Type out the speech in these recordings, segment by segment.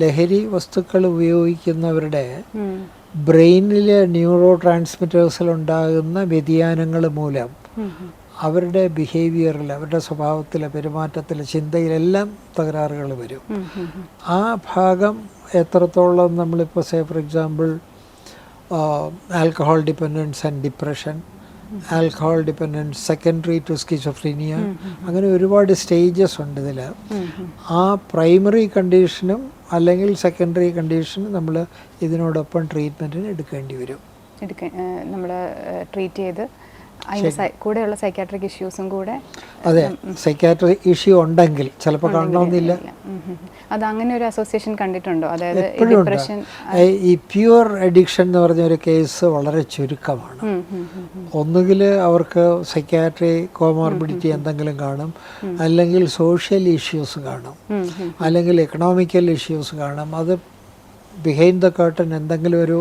ലഹരി വസ്തുക്കൾ ഉപയോഗിക്കുന്നവരുടെ ബ്രെയിനിലെ ന്യൂറോ ട്രാൻസ്മിറ്റേഴ്സിൽ ഉണ്ടാകുന്ന വ്യതിയാനങ്ങൾ മൂലം അവരുടെ ബിഹേവിയറിൽ അവരുടെ സ്വഭാവത്തിൽ പെരുമാറ്റത്തിൽ ചിന്തയിലെല്ലാം തകരാറുകൾ വരും. ആ ഭാഗം എത്രത്തോളം നമ്മളിപ്പോൾ say for example alcohol dependence and depression alcohol dependence secondary to schizophrenia അങ്ങനെ ഒരുപാട് സ്റ്റേജസ് ഉണ്ട് ഇതിൽ. ആ പ്രൈമറി കണ്ടീഷനും അല്ലെങ്കിൽ സെക്കൻഡറി കണ്ടീഷനും നമ്മൾ ഇതിനോടൊപ്പം ട്രീറ്റ്മെന്റിന് എടുക്കേണ്ടി വരും. നമ്മൾ ട്രീറ്റ് ചെയ്ത് കൂടെയുള്ള സൈക്കാട്രിക് ഇഷ്യൂസും കൂടെ അതെ സൈക്കാട്രിക് ഇഷ്യൂ ഉണ്ടെങ്കിൽ ചിലപ്പോൾ കാണണമെന്നില്ല. അത് അങ്ങനെ ഒരു അസോസിയേഷൻ കണ്ടിട്ടുണ്ടോ അതായത് ഡിപ്രഷൻ ഈ പ്യുവർ അഡിക്ഷൻ എന്ന് പറഞ്ഞ ഒരു കേസ് വളരെ ചുരുക്കമാണ്. ഒന്നുകിൽ അവർക്ക് സൈക്യാട്രി കോമോർബിഡിറ്റി എന്തെങ്കിലും കാണും അല്ലെങ്കിൽ സോഷ്യൽ ഇഷ്യൂസ് കാണും അല്ലെങ്കിൽ എക്കണോമിക്കൽ ഇഷ്യൂസ് കാണും. അത് ബിഹൈൻഡ് ദ കേർട്ടൻ എന്തെങ്കിലും ഒരു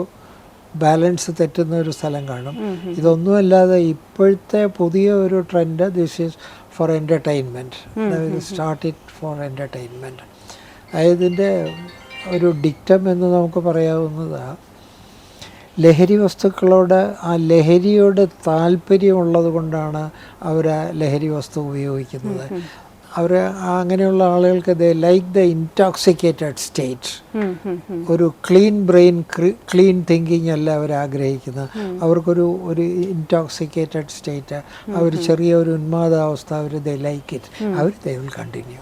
ബാലൻസ് തെറ്റുന്ന ഒരു സ്ഥലം കാണും. ഇതൊന്നുമല്ലാതെ ഇപ്പോഴത്തെ പുതിയ ഒരു trend this is for entertainment start it for entertainment ഇതിന്റെ ഒരു ഡിക്റ്റം എന്ന് നമുക്ക് പറയാവുന്നതാണ് ലഹരി വസ്തുക്കളോട് ആ ലഹരിയോട് താല്പര്യമുള്ളത് കൊണ്ടാണ് അവർ ആ ലഹരി വസ്തു ഉപയോഗിക്കുന്നത്. അവർ അങ്ങനെയുള്ള ആളുകൾക്ക് the like the intoxicated state ഒരു ക്ലീൻ ബ്രെയിൻ ക്ലീൻ തിങ്കിങ് അല്ല അവർ ആഗ്രഹിക്കുന്നത്. അവർക്കൊരു ഒരു ഇൻടോക്സിക്കേറ്റഡ് സ്റ്റേറ്റ് അവർ ചെറിയ ഒരു ഉന്മാദാവസ്ഥ അവർ ദ ലൈക്ക് ഇറ്റ് അവർ ദേ വിൽ കണ്ടിന്യൂ